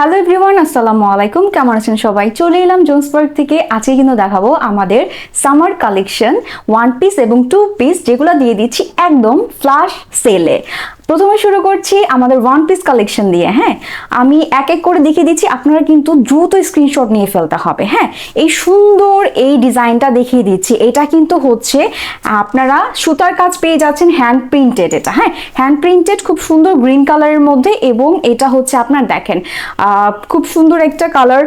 Hello everyone আসসালামু আলাইকুম। কেমন আছেন সবাই? চলে এলাম জোন্সবার্গ থেকে। আজকে কিন্তু দেখাবো আমাদের সামার কালেকশন ওয়ান পিস এবং টু পিস যেগুলো দিয়ে দিচ্ছি একদম ফ্লাশ সেলে প্রথমে শুরু করছি আমাদের ওয়ান পিস কালেকশন দিয়ে হ্যাঁ? আমি এক এক করে দেখিয়ে দিচ্ছি, আপনারা কিন্তু দ্রুত স্ক্রিনশট নিয়ে ফেলতে হবে হ্যাঁ? এই সুন্দর এই ডিজাইনটা দেখিয়ে দিচ্ছি, এটা কিন্তু হচ্ছে, আপনারা সুতার কাজ পেয়ে যাচ্ছেন হ্যান্ড প্রিন্টেড এটা হ্যাঁ? হ্যান্ড প্রিন্টেড খুব সুন্দর গ্রিন কালারের মধ্যে এবং এটা হচ্ছে আপনার দেখেন খুব সুন্দর একটা কালার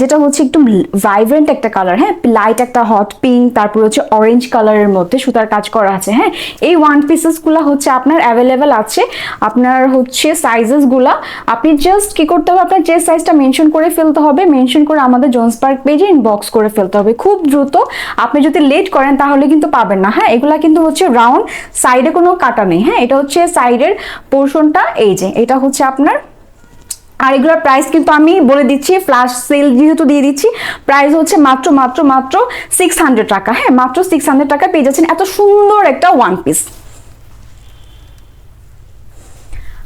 যেটা হচ্ছে একটু ভাইব্রেন্ট একটা কালার হ্যাঁ? লাইট একটা হট পিঙ্ক তারপর হচ্ছে অরেঞ্জ কালারের মধ্যে সুতার কাজ করা আছে হ্যাঁ? এই ওয়ান পিসেসগুলো হচ্ছে আপনার অ্যাভেলেবেল আছে আপনার হচ্ছে সাইজেসগুলো আপনি জাস্ট কি করতে হবে? আপনার যে সাইজটা মেনশন করে ফেলতে হবে মেনশন করে আমাদের জোন্স পার্ক পেজে ইনবক্স করে ফেলতে হবে। খুব দ্রুত। আপনি যদি লেট করেন, তাহলে কিন্তু পাবেন না। হ্যাঁ এগুলা কিন্তু হচ্ছে রাউন্ড সাইডে কোনো কাটা নেই। হ্যাঁ এটা হচ্ছে সাইডের পোর্শনটা এই যে, এটা হচ্ছে আপনার আর এগুলোর প্রাইস কিন্তু আমি বলে দিচ্ছি ফ্ল্যাশ সেল যেহেতু দিয়ে দিচ্ছি প্রাইস হচ্ছে মাত্র মাত্র মাত্র সিক্স হান্ড্রেড টাকা। হ্যাঁ মাত্র সিক্স হান্ড্রেড টাকা পেয়ে যাচ্ছেন। এত সুন্দর একটা ওয়ান পিস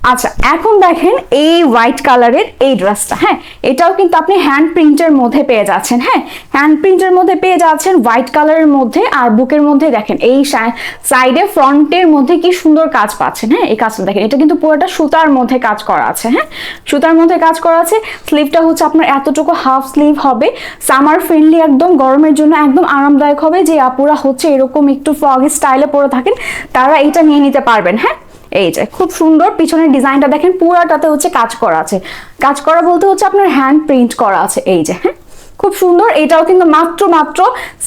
আচ্ছা এখন দেখেন এই হোয়াইট কালারের এই ড্রেসটা হ্যাঁ? এটাও কিন্তু আপনি হ্যান্ড প্রিন্টের মধ্যে পেয়ে যাচ্ছেন হ্যাঁ? হ্যান্ড প্রিন্টের মধ্যে পেয়ে যাচ্ছেন হোয়াইট কালারের মধ্যে আর বুকের মধ্যে দেখেন এই সাইডে ফ্রন্টের মধ্যে কি সুন্দর কাজ পাচ্ছেন হ্যাঁ? এই কাজটা দেখেন, এটা কিন্তু পুরোটা সুতার মধ্যে কাজ করা আছে হ্যাঁ? সুতার মধ্যে কাজ করা আছে স্লিভটা হচ্ছে আপনার এতটুকু হাফ স্লিভ হবে সামার ফ্রেন্ডলি একদম, গরমের জন্য একদম আরামদায়ক হবে, যে আপুরা হচ্ছে এরকম একটু ফ্রগ স্টাইলে পরে থাকেন, তারা এটা নিয়ে নিতে পারবেন হ্যাঁ? এই যে, খুব সুন্দর। পিছনের ডিজাইনটা দেখেন, পুরাটাতে হচ্ছে কাজ করা আছে। কাজ করা বলতে হচ্ছে আপনার হ্যান্ড প্রিন্ট করা আছে, এই যে হ্যাঁ? খুব সুন্দর। এটাও কিন্তু মাত্র মাত্র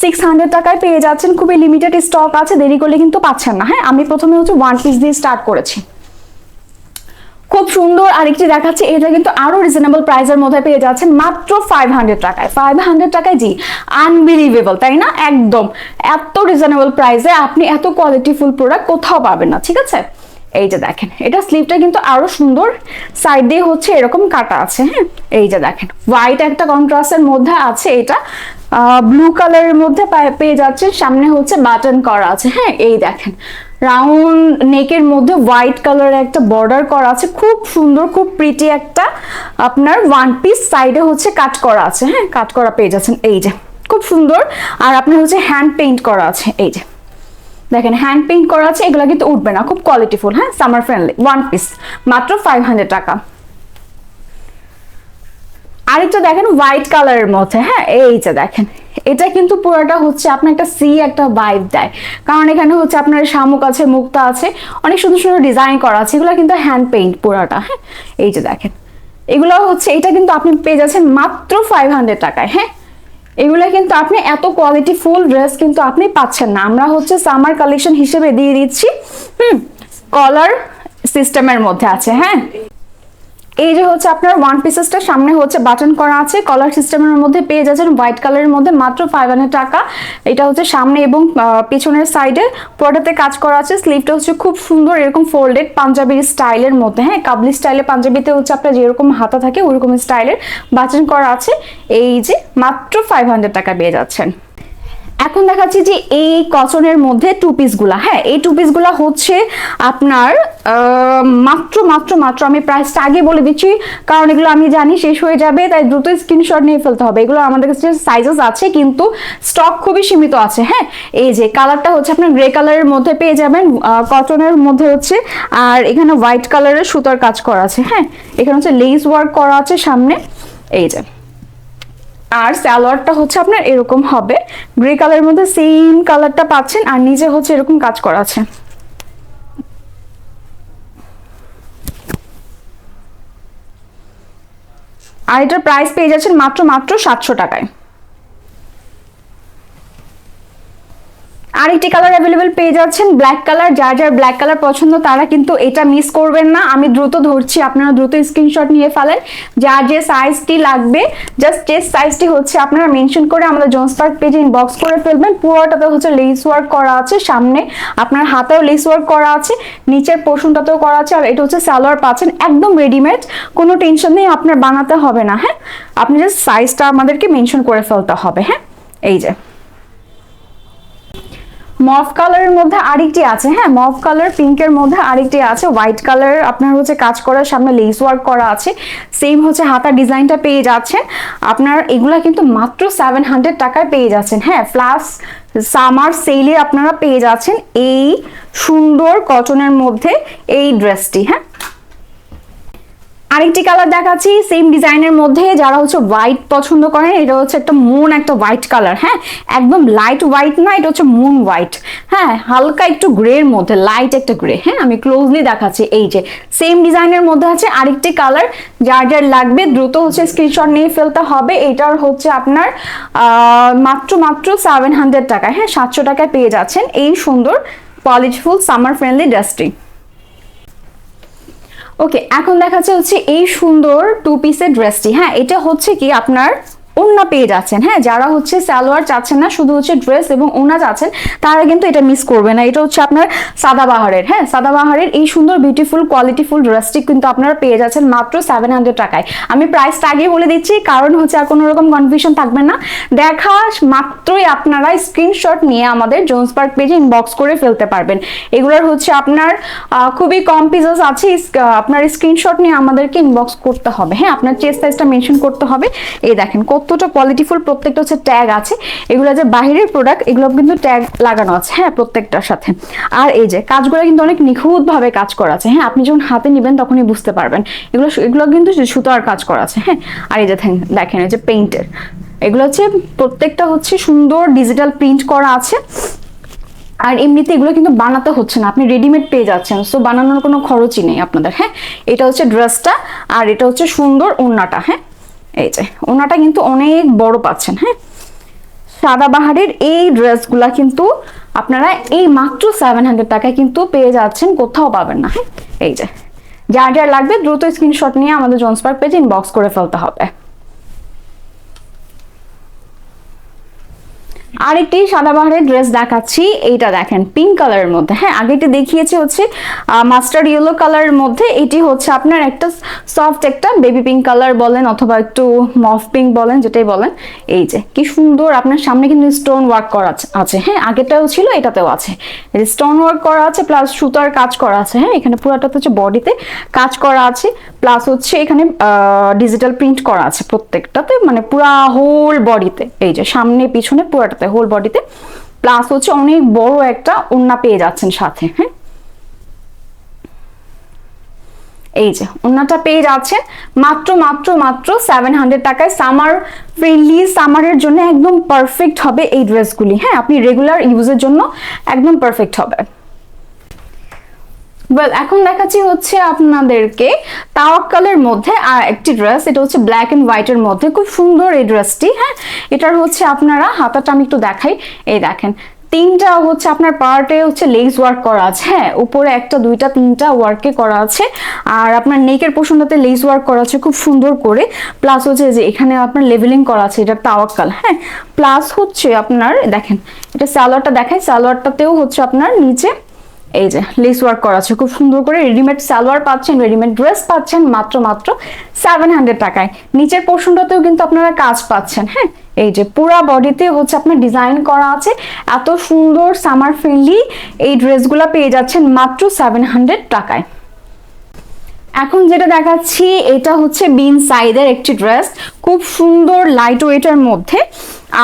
সিক্স হান্ড্রেড টাকায় পেয়ে যাচ্ছেন। খুবই লিমিটেড স্টক আছে, দেরি করলে কিন্তু পাচ্ছেন না হ্যাঁ? আমি প্রথমে হচ্ছে ওয়ান পিস দিয়ে স্টার্ট করেছি। খুব সুন্দর আরেকটি দেখাচ্ছে। এটা কিন্তু আরও রিজনেবল প্রাইসের মধ্যে পেয়ে যাচ্ছেন, মাত্র ফাইভ হান্ড্রেড টাকায়। ফাইভ হান্ড্রেড টাকায় জি আনবিলিভেবল তাই না? একদম। এত রিজনেবল প্রাইসে আপনি এত কোয়ালিটিফুল প্রোডাক্ট কোথাও পাবেন না, ঠিক আছে? এই যে দেখেন, এটা স্লিভটা কিন্তু আরও সুন্দর। সাইড দিয়ে হচ্ছে এরকম কাটা আছে হ্যাঁ? এই যে দেখেন হোয়াইট একটা কন্ট্রাস্টের মধ্যে আছে এটা। ব্লু কালারের মধ্যে পেয়ে যাচ্ছে সামনে হচ্ছে বাটন করা আছে হ্যাঁ? এই দেখেন রাউন্ড নেকের মধ্যে হোয়াইট কালারের একটা বর্ডার করা আছে। খুব সুন্দর, খুব প্রিটি একটা আপনার ওয়ান পিস সাইডে হচ্ছে কাট করা আছে হ্যাঁ? কাট করা পেয়ে যাচ্ছেন, এই যে। খুব সুন্দর। আর আপনার হচ্ছে হ্যান্ড পেইন্ট করা আছে, এই যে। দেখেন হ্যান্ড পেইন্ট করা আছে, এগুলো কিন্তু উঠবে না, খুব কোয়ালিটিফুল হ্যাঁ? সামার ফ্রেন্ডলি ওয়ান পিস মাত্র ফাইভ টাকা। আরেকটা দেখেন হোয়াইট কালারের মধ্যে হ্যাঁ? এই যে দেখেন, এটা কিন্তু পুরোটা হচ্ছে আপনার একটা সি একটা ভাইব দেয়। কারণ এখানে হচ্ছে আপনার শামুক আছে, মুক্তা আছে, অনেক সুন্দর সুন্দর ডিজাইন করা আছে, এগুলো কিন্তু হ্যান্ড পেইন্ট পুরোটা হ্যাঁ? এই যে দেখেন এগুলো হচ্ছে, এটা কিন্তু আপনি পেয়ে যাচ্ছেন মাত্র ফাইভ টাকায় হ্যাঁ? এগুলো কিন্তু আপনি এত কোয়ালিটি ফুল ড্রেস কিন্তু আপনি পাচ্ছেন না। আমরা হচ্ছে সামার কালেকশন হিসেবে দিয়ে দিচ্ছি। হুম কলার সিস্টেমের মধ্যে আছে হ্যাঁ? এই যে হচ্ছে আপনার ওয়ান পিসেসটা সামনে হচ্ছে বাটন করা আছে কলার সিস্টেমের মধ্যে পেয়ে যাচ্ছেন হোয়াইট কালারের মধ্যে মাত্র ফাইভ হান্ড্রেড টাকা। এটা হচ্ছে সামনে এবং পেছনের সাইডে পুরোটাতে কাজ করা আছে স্লিভটা হচ্ছে খুব সুন্দর এরকম ফোল্ডেড পাঞ্জাবির স্টাইলের মধ্যে। হ্যাঁ কাবলি স্টাইলে পাঞ্জাবিতে হচ্ছে আপনার যেরকম হাতা থাকে ওরকম স্টাইলের বাটন করা আছে। এই যে মাত্র ফাইভ হান্ড্রেড টাকা পেয়ে যাচ্ছেন। এখন দেখাচ্ছি যে এই কচনের মধ্যে টু পিসগুলা হ্যাঁ এই টু পিসগুলা হচ্ছে আপনার মাত্র মাত্র মাত্র আমি প্রাইসটা আগে বলে দিচ্ছি, কারণ এগুলো আমি জানি শেষ হয়ে যাবে, তাই দ্রুত স্ক্রিনশট নিয়ে ফেলতে হবে। এগুলো আমাদের কাছে সাইজেস আছে, কিন্তু স্টক খুবই সীমিত আছে হ্যাঁ? এই যে কালারটা হচ্ছে আপনার গ্রে কালারের মধ্যে পেয়ে যাবেন কটনের মধ্যে হচ্ছে, আর এখানে হোয়াইট কালারের সুতার কাজ করা আছে হ্যাঁ? এখানে হচ্ছে লেস ওয়ার্ক করা আছে সামনে, এই যে। আর স্যালোয়ারটা হচ্ছে আপনার এরকম হবে গ্রে কালারের মধ্যে সেম কালারটা পাচ্ছেন, আর নিজে হচ্ছে এরকম কাজ করা আছে। আর এটার প্রাইস পেয়ে যাচ্ছেন মাত্র মাত্র সাতশো টাকায়। আরেকটি কালার অ্যাভেলেবেল পেয়ে যাচ্ছেন ব্ল্যাক কালার যার যার ব্ল্যাক কালার পছন্দ তারা কিন্তু এটা মিস করবেন না। আমি দ্রুত ধরছি, আপনারা দ্রুত স্ক্রিনশট নিয়ে ফেলেন। যার যে সাইজটি লাগবে জাস্ট যে সাইজটি হচ্ছে, আপনারা মেনশন করে আমাদের জোন্স পার্ক পেজে ইনবক্স করে ফেলবেন। পুরোটাতে হচ্ছে লেস ওয়ার্ক করা আছে সামনে। আপনার হাতেও লেস ওয়ার্ক করা আছে, নিচের পোর্শনটাতেও করা আছে, আর এটা হচ্ছে সালোয়ার পাচ্ছেন, একদম রেডিমেড কোনো টেনশন নেই, আপনার বানাতে হবে না হ্যাঁ? আপনি জাস্ট সাইজটা আমাদেরকে মেনশন করে ফেলতে হবে হ্যাঁ? এই যে। মফ কালারের মধ্যে আরেকটি আছে হ্যাঁ মফ কালার পিঙ্কের মধ্যে আরেকটি আছে হোয়াইট কালার আপনার হচ্ছে কাজ করার সামনে লেস ওয়ার্ক করা আছে সেম হচ্ছে হাতার ডিজাইনটা পেয়ে যাচ্ছেন। আপনার এগুলা কিন্তু মাত্র সেভেন হান্ড্রেড টাকায় পেয়ে যাচ্ছেন হ্যাঁ প্লাস সামার সেলে আপনারা পেয়ে যাচ্ছেন এই সুন্দর কটনের মধ্যে এই ড্রেসটি হ্যাঁ। আরেকটি কালার দেখাচ্ছি সেম ডিজাইনের মধ্যে যারা হচ্ছে হোয়াইট পছন্দ করেন এটা হচ্ছে একটা মুন একটা হোয়াইট কালার হ্যাঁ? একদম লাইট হোয়াইট না, এটা হচ্ছে মুন হোয়াইট হ্যাঁ? হালকা একটু গ্রের মধ্যে লাইট একটা গ্রে হ্যাঁ? আমি ক্লোজলি দেখাচ্ছি, এই যে সেম ডিজাইনের মধ্যে আছে আরেকটি কালার যার যার লাগবে দ্রুত হচ্ছে স্ক্রিনশট নিয়ে ফেলতে হবে, এটার হচ্ছে আপনার মাত্র মাত্র সেভেন হান্ড্রেড টাকায় হ্যাঁ? সাতশো টাকায় পেয়ে যাচ্ছেন এই সুন্দর কোয়ালিটিফুল সামার ফ্রেন্ডলি ড্রেসটি ওকে এখন দেখাচ্ছে হচ্ছে এই সুন্দর টু পিসের ড্রেসটি হ্যাঁ এটা হচ্ছে কি আপনার ওন্না পেয়ে যাচ্ছেন। হ্যাঁ যারা হচ্ছে সালোয়ার চাচ্ছেন না, শুধু হচ্ছে ড্রেস এবং ওনা চাচ্ছেন, তারা কিন্তু এটা মিস করবে না। এটা হচ্ছে আপনার সাদাবাহারের হ্যাঁ সাদাবাহারের এই সুন্দর বিউটিফুল কোয়ালিটিফুল ড্রেসটি কিন্তু আপনারা পেয়ে যাচ্ছেন মাত্র সেভেন হান্ড্রেড টাকায়। আমি প্রাইসটা আগে বলে দিচ্ছি, কারণ হচ্ছে আর কোনো রকম কনফিউশন থাকবে না। দেখা মাত্রই আপনারা স্ক্রিনশট নিয়ে আমাদের জোন্স পার্ক পেজে ইনবক্স করে ফেলতে পারবেন। এগুলোর হচ্ছে আপনার খুবই কম পিসেস আছে আপনার স্ক্রিনশট নিয়ে আমাদেরকে ইনবক্স করতে হবে। হ্যাঁ আপনার চেস্ট সাইজটা মেনশন করতে হবে। এই দেখেন কতটা কোয়ালিটিফুল প্রত্যেকটা হচ্ছে ট্যাগ আছে। এগুলো যে বাহিরের প্রোডাক্ট এগুলো কিন্তু ট্যাগ লাগানো আছে হ্যাঁ প্রত্যেকটার সাথে। আর এই যে কাজগুলো কিন্তু অনেক নিখুঁতভাবে কাজ করা আছে হ্যাঁ আপনি যখন হাতে নেবেন তখনই বুঝতে পারবেন। এগুলো এগুলো কিন্তু সুতার কাজ করা আছে হ্যাঁ। আর এই যে দেখেন- এই যে পেইন্টের এগুলো হচ্ছে প্রত্যেকটা হচ্ছে সুন্দর ডিজিটাল প্রিন্ট করা আছে। আর এমনিতে এগুলো কিন্তু বানাতে হচ্ছে না, আপনি রেডিমেড পেয়ে যাচ্ছেন সো বানানোর কোনো খরচই নেই আপনাদের হ্যাঁ। এটা হচ্ছে ড্রেসটা আর এটা হচ্ছে সুন্দর ওড়নাটা হ্যাঁ। এই যে, ওনাটা কিন্তু অনেক বড় পাচ্ছেন হ্যাঁ? সাদাবাহারের এই ড্রেসগুলা কিন্তু আপনারা এই মাত্র সেভেন হান্ড্রেড টাকায় কিন্তু পেয়ে যাচ্ছেন, কোথাও পাবেন না হ্যাঁ? এই যে যার যার লাগবে দ্রুত স্ক্রিনশট নিয়ে আমাদের জোন্সপার্ক পেজে ইনবক্স করে ফেলতে হবে। আরেকটি সাদাবাহারের ড্রেস দেখাচ্ছি, এইটা দেখেন পিঙ্ক কালারের মধ্যে। হ্যাঁ আগেটি দেখিয়েছি হচ্ছে মাস্টার্ড ইয়েলো কালারের মধ্যে। এটি হচ্ছে আপনার একটা সফট একটা বেবি পিঙ্ক কালার বলেন, অথবা একটু মফ পিঙ্ক বলেন, যেটাই বলেন। এই যে, কি সুন্দর, আপনার সামনে কিন্তু স্টোন ওয়ার্ক করা আছে- আছে। হ্যাঁ আগেটাও ছিল, এটাতেও আছে। স্টোন ওয়ার্ক করা আছে প্লাস সুতার কাজ করা আছে। হ্যাঁ এখানে পুরাটাতে হচ্ছে বডিতে কাজ করা আছে। প্লাস হচ্ছে এখানে ডিজিটাল প্রিন্ট করা আছে প্রত্যেকটাতে মানে পুরা হোল বডিতে এই যে সামনে, পিছনে, পুরাটাতে হোল বডিতে প্লাস হচ্ছে অনেক বড় একটা ওন্না পেয়ে যাচ্ছেন সাথে হ্যাঁ? এই যে ওন্নাটা পেয়ে যাচ্ছেন মাত্র মাত্র মাত্র সেভেন হান্ড্রেড টাকায়। সামার ফ্রেন্ডলি সামারের জন্য একদম পারফেক্ট হবে এই ড্রেসগুলি হ্যাঁ? আপনি রেগুলার ইউজের জন্য একদম পারফেক্ট হবে। ওয়েল এখন দেখাচ্ছি হচ্ছে আপনাদেরকে তাওয়াক্কালের মধ্যে, আর একটি ড্রেস এটা হচ্ছে ব্ল্যাক এন্ড হোয়াইটের মধ্যে। খুব সুন্দর এই ড্রেসটি হ্যাঁ? এটার হচ্ছে আপনারা হাতাটা আমি একটু দেখাই। এই দেখেন, তিনটা হচ্ছে আপনার পার্টে হচ্ছে লেগস ওয়ার্ক করা আছে হ্যাঁ? উপরে একটা, দুইটা, তিনটা ওয়ার্কে করা আছে। আর আপনার নেকের পোষণটাতে লেস ওয়ার্ক করা আছে খুব সুন্দর করে। প্লাস হচ্ছে যে এখানে আপনার লেভেলিং করা আছে, এটা তাওয়াক্কাল হ্যাঁ? প্লাস হচ্ছে আপনার, দেখেন, এটা সালোয়ারটা দেখাই, সালোয়ারটাতেও হচ্ছে আপনার নিচে এই যে লেস ওয়ার্ক করা আছে। খুব সুন্দর করে রেডিমেড সালোয়ার পাচ্ছেন রেডিমেড ড্রেস পাচ্ছেন, মাত্র মাত্র সেভেন হান্ড্রেড টাকায়। নিচের পোর্শনটাতেও কিন্তু আপনারা কাজ পাচ্ছেন হ্যাঁ? এই যে, পুরা বডিতে হচ্ছে আপনার ডিজাইন করা আছে। এত সুন্দর সামার ফ্রেন্ডলি এই ড্রেসগুলো পেয়ে যাচ্ছেন মাত্র সেভেন হান্ড্রেড টাকায়। এখন যেটা দেখাচ্ছি, এটা হচ্ছে বিন সাইডের একটি ড্রেস খুব সুন্দর লাইট ওয়েটের মধ্যে।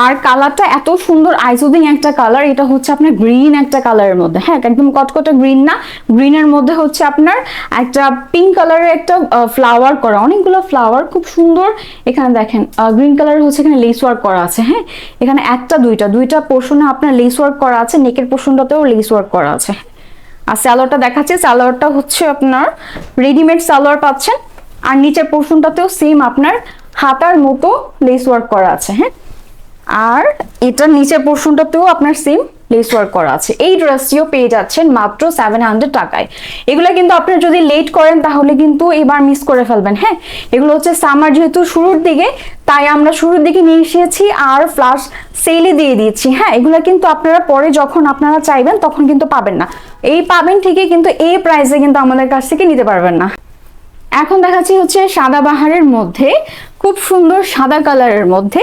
আর কালারটা এত সুন্দর আইসুদিং একটা কালার, এটা হচ্ছে আপনার গ্রিন একটা কালারের মধ্যে। হ্যাঁ একদম কটকটা গ্রিন না, গ্রিনের মধ্যে হচ্ছে আপনার একটা পিঙ্ক কালারের একটা ফ্লাওয়ার করা। অনেকগুলো ফ্লাওয়ার খুব সুন্দর। এখানে দেখেন গ্রিন কালারের হচ্ছে এখানে লেস ওয়ার্ক করা আছে হ্যাঁ? এখানে একটা, দুইটা দুইটা পোর্শনে আপনার লেস ওয়ার্ক করা আছে নেকের পোর্শনটাতেও লেস ওয়ার্ক করা আছে। আর সালোয়ারটা দেখাচ্ছে, সালোয়ারটা হচ্ছে আপনার রেডিমেড সালোয়ার পাচ্ছেন। আর নিচের পোর্শনটাতেও সেম আপনার হাতার মতো লেস ওয়ার্ক করা আছে হ্যাঁ? আর এটার নিচের পোর্শনটাতেও আপনার সেম লেস ওয়ার্ক করা আছে। এই ড্রেসটিও পেয়ে যাচ্ছেন মাত্র সেভেন হান্ড্রেড টাকায়। এগুলো কিন্তু আপনি যদি লেট করেন, তাহলে কিন্তু এবার মিস করে ফেলবেন হ্যাঁ? এগুলো হচ্ছে সামার যেহেতু শুরুর দিকে, তাই আমরা শুরুর দিকে নিয়ে এসেছি আর ফ্লাশ সেলে দিয়ে দিয়েছি হ্যাঁ? এগুলো কিন্তু আপনারা পরে যখন আপনারা চাইবেন, তখন কিন্তু পাবেন না। এই পাবেন ঠিকই, কিন্তু এই প্রাইসে কিন্তু আমাদের কাছ থেকে নিতে পারবেন না। এখন দেখাচ্ছি হচ্ছে সাদা বাহারের মধ্যে, খুব সুন্দর সাদা কালারের মধ্যে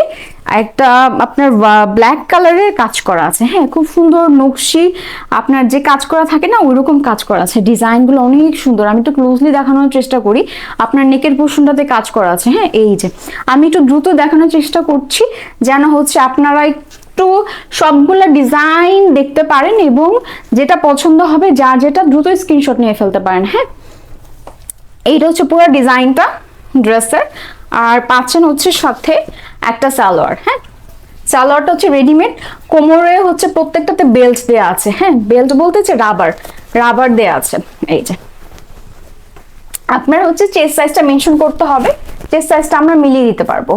একটা আপনার ব্ল্যাক কালারের কাজ করা আছে। হ্যাঁ খুব সুন্দর নকশি, আপনার যে কাজ করা থাকে না, ওইরকম কাজ করা আছে। ডিজাইনগুলো অনেক সুন্দর। আমি একটু ক্লোজলি দেখানোর চেষ্টা করি। আপনার নেকের পোর্শনটাতে কাজ করা আছে। হ্যাঁ এই যে। আমি একটু দ্রুত দেখানোর চেষ্টা করছি, যেন হচ্ছে আপনারা একটু সবগুলো ডিজাইন দেখতে পারেন এবং যেটা পছন্দ হবে যা যেটা দ্রুত স্ক্রিনশট নিয়ে ফেলতে পারেন। হ্যাঁ এইটা হচ্ছে পুরো ডিজাইনটা ড্রেসের। আর পাচ্ছেন হচ্ছে সাথে একটা সালোয়ার হ্যাঁ? সালোয়ারটা হচ্ছে রেডিমেড কোমরে হচ্ছে প্রত্যেকটাতে বেল্ট দেওয়া আছে হ্যাঁ? বেল্ট বলতে হচ্ছে রাবার রাবার দেওয়া আছে। এই যে। আপনার হচ্ছে চেস্ট সাইজটা মেনশন করতে হবে। চেস্ট সাইজটা আমরা মিলিয়ে দিতে পারব।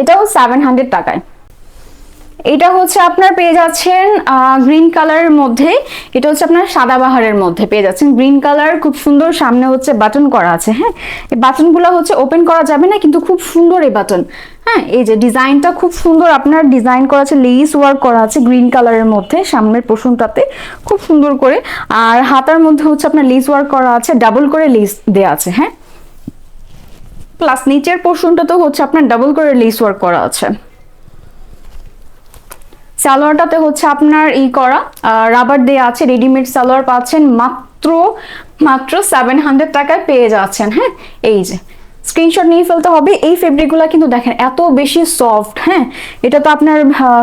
এটাও সেভেন হান্ড্রেড টাকায়। এটা হচ্ছে আপনার পেয়ে যাচ্ছেন গ্রিন কালারের মধ্যে। এটা হচ্ছে আপনার সাদা বাহারের মধ্যে পেয়ে যাচ্ছেন। গ্রিন কালার খুব সুন্দর সামনে হচ্ছে বাটন করা আছে হ্যাঁ? এই বাটনগুলো হচ্ছে ওপেন করা যাবে না, কিন্তু খুব সুন্দর এই বাটন হ্যাঁ এই যে ডিজাইনটা খুব সুন্দর আপনার ডিজাইন করা আছে লেস ওয়ার্ক করা আছে গ্রিন কালারের মধ্যে, সামনের পোষণটাতে খুব সুন্দর করে। আর হাতার মধ্যে হচ্ছে আপনার লেস ওয়ার্ক করা আছে ডাবল করে লেস দেওয়া আছে হ্যাঁ? প্লাস নিচের পোর্শনটাতেও হচ্ছে আপনার ডাবল করে লেস ওয়ার্ক করা আছে। সালোয়ারটাতে হচ্ছে আপনার ই করা রাবার দেওয়া আছে রেডিমেড সালোয়ার পাচ্ছেন, মাত্র মাত্র সেভেন হান্ড্রেড টাকায় পেয়ে যাচ্ছেন হ্যাঁ? এই যে স্ক্রিনশট নিয়ে ফেলতে হবে, এই ফেব্রিকগুলো কিন্তু দেখেন এত বেশি সফট হ্যাঁ? এটা তো আপনার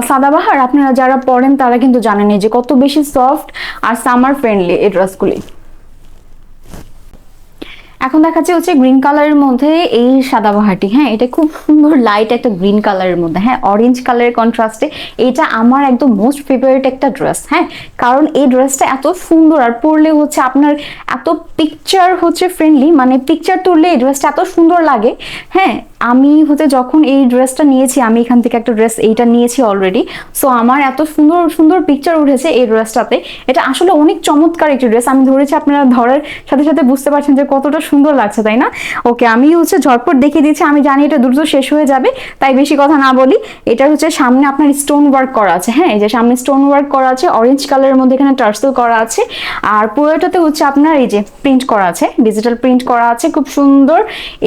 সাদাবাহার, আপনারা যারা পড়েন তারা কিন্তু জানেন যে কত বেশি সফট আর সামার ফ্রেন্ডলি এই ড্রেসগুলি এখন দেখাচ্ছে হচ্ছে গ্রিন কালারের মধ্যে এই সাদা সাদাবাহারটি হ্যাঁ এটা খুব সুন্দর লাইট একটা গ্রিন কালারের মধ্যে হ্যাঁ অরেঞ্জ কালারের কন্ট্রাস্টে এটা আমার একদম মোস্ট ফেভারিট একটা ড্রেস হ্যাঁ কারণ এই ড্রেসটা এত সুন্দর আর পরলে হচ্ছে আপনার এত পিকচার হচ্ছে ফ্রেন্ডলি মানে পিকচার তুললে এই ড্রেসটা এত সুন্দর লাগে হ্যাঁ আমি হচ্ছে যখন এই ড্রেসটা নিয়েছি, আমি এখান থেকে একটা ড্রেস এইটা নিয়েছি অলরেডি সো আমার এত সুন্দর সুন্দর পিকচার উঠেছে এই ড্রেসটাতে এটা আসলে অনেক চমৎকার একটি ড্রেস আমি ধরেছি আপনারা ধরার সাথে সাথে বুঝতে পারছেন যে কতটা সুন্দর লাগছে, তাই না? ওকে, আমি হচ্ছে ঝটপট দেখিয়ে দিচ্ছি, আমি জানি এটা দ্রুত শেষ হয়ে যাবে, তাই বেশি কথা না বলি। এটা হচ্ছে সামনে আপনার স্টোন ওয়ার্ক করা আছে হ্যাঁ? এই যে সামনে স্টোন ওয়ার্ক করা আছে অরেঞ্জ কালারের মধ্যে এখানে টার্সেল করা আছে, আর পুরোটাতে হচ্ছে আপনার এই যে প্রিন্ট করা আছে ডিজিটাল প্রিন্ট করা আছে, খুব সুন্দর।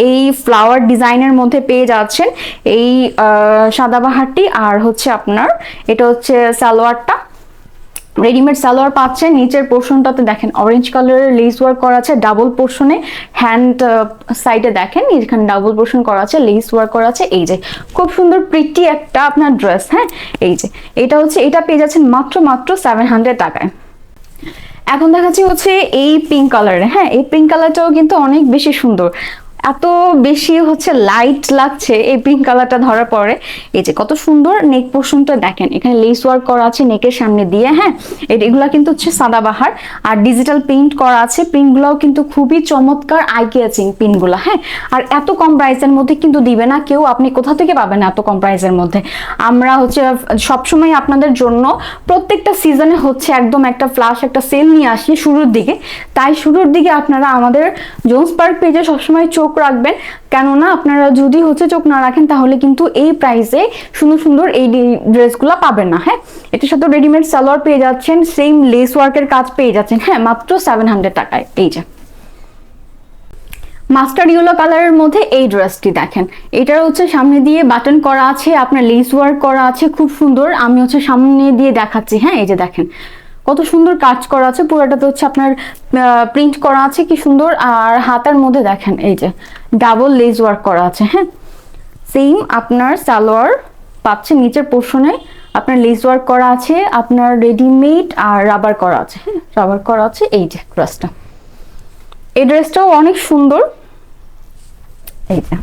এই ফ্লাওয়ার ডিজাইনের মধ্যে পেয়ে যাচ্ছেন, এই সাদাবাহারটি আর হচ্ছে আপনার, এটা হচ্ছে সালোয়ারটা। রেডিমেড সালোয়ার পাচ্ছেন। নিচের পোর্শনটাতে দেখেন অরেঞ্জ কালারের লেস ওয়ার্ক করা আছে ডাবল পোর্শনে হ্যান্ড সাইডে দেখেন, এখানে ডাবল পোর্শন করা আছে লেস ওয়ার্ক করা আছে। এই যে, খুব সুন্দর প্রিটি একটা আপনার ড্রেস হ্যাঁ? এই যে, এটা হচ্ছে, এটা পেয়ে যাচ্ছেন মাত্র মাত্র সেভেন হান্ড্রেড টাকায়। এখন দেখাচ্ছি হচ্ছে এই পিঙ্ক কালারের হ্যাঁ? এই পিঙ্ক কালারটাও কিন্তু অনেক বেশি সুন্দর। এত বেশি হচ্ছে লাইট লাগছে এই পিঙ্ক কালারটা ধরার পরে। এই যে কত সুন্দর নেক পোর্শনটা দেখেন, এখানে লেস ওয়ার্ক করা আছে নেকের সামনে দিয়ে হ্যাঁ? এগুলা কিন্তু হচ্ছে সাদাবাহার আর ডিজিটাল প্রিন্ট করা আছে প্রিন্টগুলোও কিন্তু খুবই চমৎকার আই কেচিং প্রিন্টগুলো হ্যাঁ? আর এত কম প্রাইসের মধ্যে কিন্তু দিবে না কেউ, আপনি কোথা থেকে পাবেন এত কম প্রাইসের মধ্যে? আমরা হচ্ছে সবসময় আপনাদের জন্য প্রত্যেকটা সিজনে হচ্ছে একদম একটা ফ্লাশ একটা সেল নিয়ে আসি শুরুর দিকে। তাই শুরুর দিকে আপনারা আমাদের জোন্স পার্ক পেজে সবসময় চোখ রাখবেন। কেননা আপনারা যদি হচ্ছে চোখ না রাখেন, তাহলে কিন্তু এই প্রাইসে সুন্দর সুন্দর এই ড্রেসগুলো পাবেন না হ্যাঁ? এটার সাথে রেডিমেড সালোয়ার পেয়ে যাচ্ছেন সেম লেস ওয়ার্কের কাজ পেয়ে যাচ্ছেন হ্যাঁ? মাত্র সেভেন হান্ড্রেড টাকায়, এই যে। মাস্টার ইয়েলো কালারের মধ্যে এই ড্রেসটি দেখেন। এটার হচ্ছে সামনে দিয়ে বাটন করা আছে, আপনার লেস ওয়ার্ক করা আছে, খুব সুন্দর। আমি হচ্ছে সামনে দিয়ে দেখাচ্ছি হ্যাঁ? এই যে দেখেন। কত সুন্দর কাজ করা আছে, পুরোটাতে হচ্ছে আপনার প্রিন্ট করা আছে কি সুন্দর, আর হাতার মধ্যে দেখেন এই যে ডাবল লেজ ওয়ার্ক করা আছে হ্যাঁ? সেম আপনার সালোয়ার পাচ্ছে নিচের পোর্শনে আপনার লেস ওয়ার্ক করা আছে, আপনার রেডিমেড আর রাবার করা আছে হ্যাঁ? রাবার করা আছে, এই যে ড্রেসটা এই ড্রেসটাও অনেক সুন্দর। এই যে।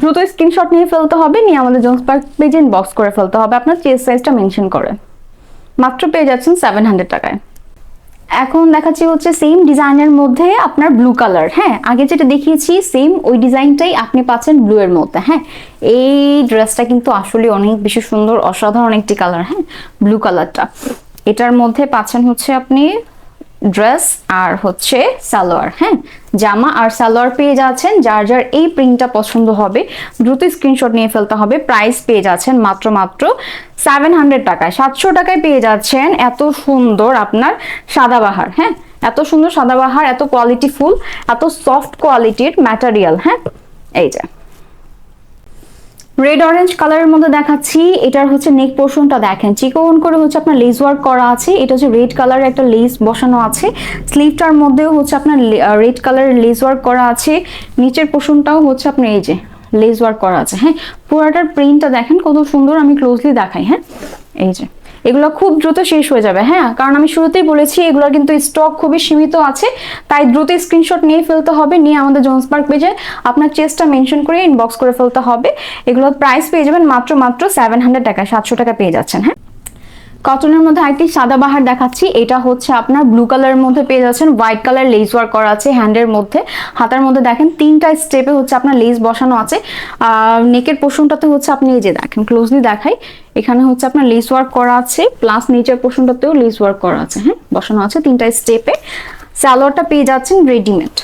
দ্রুত স্ক্রিনশট নিয়ে ফেলতে হবে, নিয়ে আমাদের জোন্স পার্ক পেজে বক্স করে ফেলতে হবে, আপনার চেস্ট সাইজটা মেনশন করে। মাত্র পেয়ে যাচ্ছেন সেভেন হান্ড্রেড টাকায়। এখন দেখাচ্ছি হচ্ছে সেম ডিজাইনের মধ্যে আপনার ব্লু কালার হ্যাঁ? আগে যেটা দেখিয়েছি সেম ওই ডিজাইনটাই আপনি পাচ্ছেন ব্লু এর মধ্যে হ্যাঁ? এই ড্রেসটা কিন্তু আসলে অনেক বেশি সুন্দর, অসাধারণ একটি কালার হ্যাঁ? ব্লু কালারটা এটার মধ্যে পাচ্ছেন হচ্ছে আপনি ড্রেস আর হচ্ছে সালোয়ার হ্যাঁ? জামা আর সালোয়ার পেয়ে যাচ্ছেন, যার যার এই প্রিন্টটা পছন্দ হবে, দ্রুত স্ক্রিনশট নিয়ে ফেলতে হবে, প্রাইস পেয়ে যাচ্ছেন মাত্র মাত্র সেভেন হান্ড্রেড টাকায়। সাতশো টাকায় পেয়ে যাচ্ছেন এত সুন্দর আপনার সাদাবাহার হ্যাঁ? এত সুন্দর সাদাবাহার এত কোয়ালিটি ফুল, এত সফট কোয়ালিটির ম্যাটেরিয়াল হ্যাঁ? এই যে। রেড অরেঞ্জ কালারের মধ্যে দেখাচ্ছি। এটার হচ্ছে নেক পোর্শনটা দেখেন। চিকন করে হচ্ছে আপনার লেস ওয়ার্ক করা আছে। এটা হচ্ছে রেড কালারের একটা লেস বসানো আছে। স্লিভটার মধ্যেও হচ্ছে আপনার রেড কালারের লেস ওয়ার্ক করা আছে। নিচের পোর্শনটাও হচ্ছে আপনার এই যে লেস ওয়ার্ক করা আছে। হ্যাঁ পুরাটার প্রিন্টটা দেখেন কত সুন্দর আমি ক্লোজলি দেখাই। হ্যাঁ এই যে। এগুলো খুব দ্রুত শেষ হয়ে যাবে হ্যাঁ? কারণ আমি শুরুতেই বলেছি, এগুলোর কিন্তু স্টক খুবই সীমিত আছে, তাই দ্রুত স্ক্রিনশট নিয়ে ফেলতে হবে, নিয়ে আমাদের জোন্স পার্ক পেজে আপনার চেস্টটা মেনশন করে ইনবক্স করে ফেলতে হবে। এগুলোর প্রাইস পেয়ে যাবেন মাত্র মাত্র সেভেন হান্ড্রেড টাকা সাতশো টাকা পেয়ে যাচ্ছেন হ্যাঁ? কটনের মধ্যে আরেকটি সাদা বাহার দেখাচ্ছি। এটা হচ্ছে আপনার ব্লু কালারের মধ্যে পেয়ে যাচ্ছেন। হোয়াইট কালার লেস ওয়ার্ক করা আছে হ্যান্ডের মধ্যে। হাতার মধ্যে দেখেন তিনটা স্টেপে হচ্ছে আপনার লেস বসানো আছে। আর নেকের পোর্শনটাতে হচ্ছে আপনি এই যে দেখেন ক্লোজলি দেখাই। এখানে হচ্ছে আপনার লেস ওয়ার্ক করা আছে প্লাস নিচের পোর্শনটাতেও লেস ওয়ার্ক করা আছে। হ্যাঁ বসানো আছে তিনটা স্টেপে স্যালোয়ারটা পেয়ে যাচ্ছেন রেডিমেড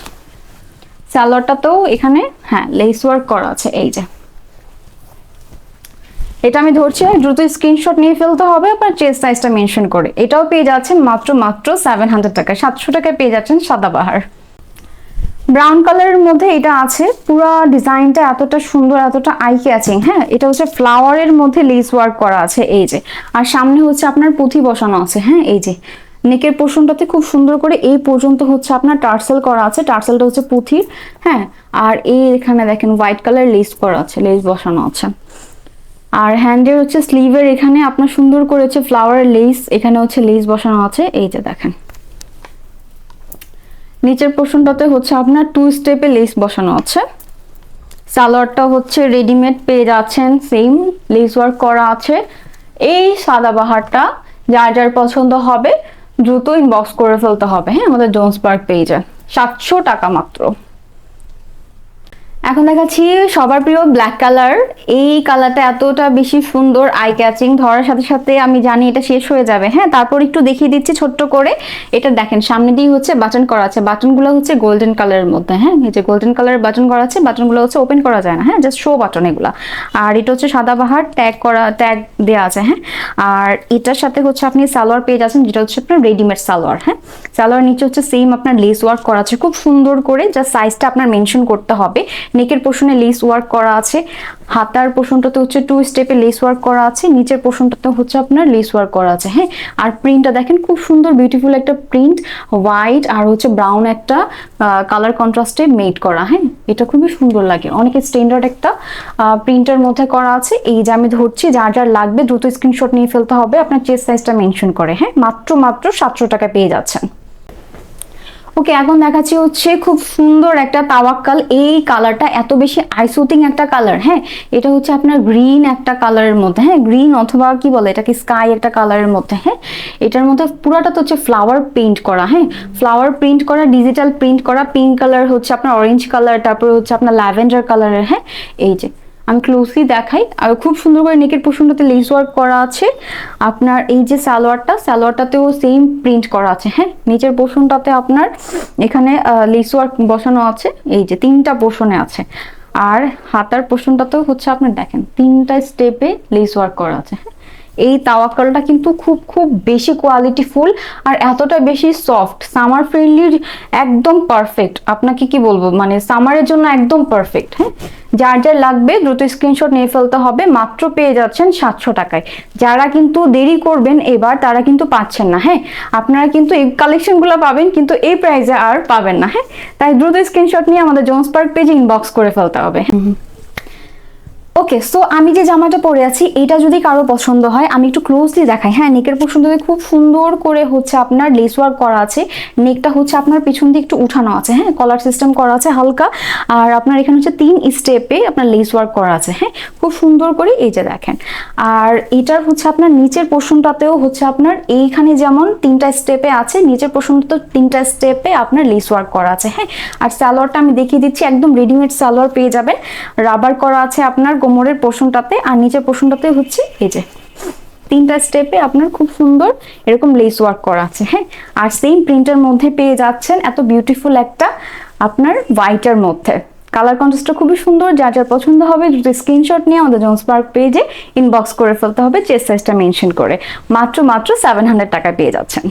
স্যালোয়ারটাতেও এখানে হ্যাঁ লেস ওয়ার্ক করা আছে। এই যে এটা আমি ধরছি দ্রুত স্ক্রিনশট নিয়ে ফেলতে হবে আপনার চেস্ট সাইজটা মেনশন করে। এটাও পেয়ে যাচ্ছেন মাত্র মাত্র সেভেন হান্ড্রেড টাকা, সাতশো টাকায় পেয়ে যাচ্ছেন সাদাবাহার। ব্রাউন কালারের মধ্যে এটা আছে, পুরো ডিজাইনটা এতটা সুন্দর, এতটা আই ক্যাচিং হ্যাঁ? এটা হচ্ছে ফ্লাওয়ারের মধ্যে লেস ওয়ার্ক করা আছে, এই যে। আর সামনে হচ্ছে আপনার পুঁথি বসানো আছে হ্যাঁ? এই যে। নেকের পোর্শনটাতে খুব সুন্দর করে এই পর্যন্ত হচ্ছে আপনার টার্সেল করা আছে, টার্সেলটা হচ্ছে পুঁথির হ্যাঁ? আর এই এখানে দেখেন হোয়াইট কালার লেস করা আছে লেস বসানো আছে। আর হ্যান্ডের হচ্ছে স্লিভের এখানে আপনার সুন্দর করে হচ্ছে ফ্লাওয়ার লেস এখানে হচ্ছে লেস বসানো আছে, এই যে দেখেন। নিচের পোর্শনটাতে হচ্ছে আপনার টু স্টেপে লেস বসানো আছে। সালোয়ারটা হচ্ছে রেডিমেড পেয়ে যাচ্ছেন সেম লেস ওয়ার্ক করা আছে। এই সাদা বাহারটা যার যার পছন্দ হবে দ্রুত ইনবক্স করে ফেলতে হবে হ্যাঁ? আমাদের জোন্স পার্ক পেজে সাতশো টাকা মাত্র। এখন দেখাচ্ছি সবার প্রিয় ব্ল্যাক কালার এই কালারটা এতটা বেশি সুন্দর আই ক্যাচিং ধরার সাথে সাথে আমি জানি এটা শেষ হয়ে যাবে। হ্যাঁ তারপর একটু দেখিয়ে দিচ্ছি ছোট্ট করে। এটা দেখেন, সামনে দিয়ে হচ্ছে বাটন করা আছে। বাটনগুলো হচ্ছে গোল্ডেন কালারের মধ্যে হ্যাঁ? এই যে গোল্ডেন কালারের বাটন করা আছে বাটনগুলো হচ্ছে ওপেন করা যায় না হ্যাঁ? জাস্ট শো বাটন এগুলা। আর এটা হচ্ছে সাদা বাহার ট্যাগ করা ট্যাগ দেওয়া আছে হ্যাঁ? আর এটার সাথে হচ্ছে আপনি সালোয়ার পেয়ে যাচ্ছেন, যেটা হচ্ছে আপনার রেডিমেড সালোয়ার হ্যাঁ? সালোয়ার নিচে হচ্ছে সেম আপনার লেস ওয়ার্ক করা আছে। খুব সুন্দর করে জাস্ট সাইজটা আপনার মেনশন করতে হবে। নেকের পোর্শনে লেস ওয়ার্ক করা আছে। হাতার পোর্শনটাতে হচ্ছে টু স্টেপে লেস ওয়ার্ক করা আছে, নিচের পোর্শনটাতে হচ্ছে আপনার লেস ওয়ার্ক করা আছে হ্যাঁ? আর প্রিন্টটা দেখেন, খুব সুন্দর বিউটিফুল একটা প্রিন্ট হোয়াইট আর হচ্ছে ব্রাউন একটা কালার কন্ট্রাস্টে মেড করা হ্যাঁ? এটা খুবই সুন্দর লাগে। অনেক স্ট্যান্ডার্ড একটা প্রিন্টের মধ্যে করা আছে। এই যে আমি ধরছি, যার যার লাগবে, দ্রুত স্ক্রিনশট নিয়ে ফেলতে হবে। আপনার চেস্ট সাইজটা মেনশন করে হ্যাঁ? মাত্র মাত্র সাতশো টাকা পেয়ে যাচ্ছেন। ওকে, এখন দেখাচ্ছি হচ্ছে খুব সুন্দর একটা তাওয়াক্কাল। এই কালারটা এত বেশি আইসুতিং একটা কালার হ্যাঁ? এটা হচ্ছে আপনার গ্রিন একটা কালারের মধ্যে হ্যাঁ? গ্রিন অথবা কি বলে এটাকে স্কাই একটা কালারের মধ্যে হ্যাঁ? এটার মধ্যে পুরাটা তো হচ্ছে ফ্লাওয়ার প্রিন্ট করা হ্যাঁ? ফ্লাওয়ার প্রিন্ট করা, ডিজিটাল প্রিন্ট করা, পিঙ্ক কালার হচ্ছে আপনার অরেঞ্জ কালার, তারপরে হচ্ছে আপনার ল্যাভেন্ডার কালারের হ্যাঁ? এই যে আমি ক্লোজলি দেখাই। আর খুব সুন্দর করে নেকের পোর্শনটাতে লেস ওয়ার্ক করা আছে। আপনার এই যে সালোয়ারটা, সালোয়ারটাতেও সেম প্রিন্ট করা আছে হ্যাঁ? নিচের পোর্শনটাতে আপনার এখানে লেস ওয়ার্ক বসানো আছে। এই যে তিনটা পোর্শনে আছে। আর হাতার পোর্শনটাতেও হচ্ছে আপনার দেখেন, তিনটা স্টেপে লেস ওয়ার্ক করা আছে হ্যাঁ? এই তাওয়াক্কালটা কিন্তু খুব খুব বেশি কোয়ালিটি ফুল আর এতটা বেশি সফট সামার ফ্রেন্ডলির একদম পারফেক্ট আপনাকে কি বলব? মানে সামারের জন্য একদম পারফেক্ট হ্যাঁ? যার যার লাগবে দ্রুত স্ক্রিনশট নিয়ে ফেলতে হবে, মাত্র পেয়ে যাচ্ছেন সাতশো টাকায়। যারা কিন্তু দেরি করবেন এবার, তারা কিন্তু পাচ্ছেন না হ্যাঁ? আপনারা কিন্তু এই কালেকশনগুলো পাবেন, কিন্তু এই প্রাইসে আর পাবেন না হ্যাঁ? তাই দ্রুত স্ক্রিনশট নিয়ে আমাদের জোন্স পার্ক পেজে ইনবক্স করে ফেলতে হবে। ওকে সো আমি যে জামাটা পরে আছি, এটা যদি কারও পছন্দ হয়, আমি একটু ক্লোজলি দেখাই। হ্যাঁ নেকের পছন্দতে খুব সুন্দর করে হচ্ছে আপনার লেস ওয়ার্ক করা আছে। নেকটা হচ্ছে আপনার পিছন দিয়ে একটু উঠানো আছে। হ্যাঁ কলার সিস্টেম করা আছে হালকা। আর আপনার এখানে হচ্ছে তিন স্টেপে আপনার লেস ওয়ার্ক করা আছে। হ্যাঁ খুব সুন্দর করে এই যে দেখেন। আর এটার হচ্ছে আপনার নিচের পোর্শনটাতেও হচ্ছে আপনার এইখানে যেমন তিনটা স্টেপে আছে, নিচের পোর্শনটা তিনটা স্টেপে আপনার লেস ওয়ার্ক করা আছে হ্যাঁ? আর সালোয়ারটা আমি দেখিয়ে দিচ্ছি, একদম রেডিমেড সালোয়ার পেয়ে যাবেন। রাবার করা আছে আপনার কোমরের পোর্শনটাতে, আর নিচের পোর্শনটাতে হচ্ছে এই যে তিনটা স্টেপে আপনার খুব সুন্দর এরকম লেস ওয়ার্ক করা আছে হ্যাঁ? আর সেম প্রিন্টের মধ্যে পেয়ে যাচ্ছেন এত বিউটিফুল একটা আপনার হোয়াইটের মধ্যে। কালার কন্ট্রাস্টটা খুবই সুন্দর যা যার পছন্দ হবে দুটো স্ক্রিনশট নিয়ে আমাদের জোন্স পার্ক পেজে ইনবক্স করে ফেলতে হবে চেস্ট সাইজটা মেনশন করে। মাত্র মাত্র সেভেন হান্ড্রেড টাকা পেয়ে যাচ্ছেন।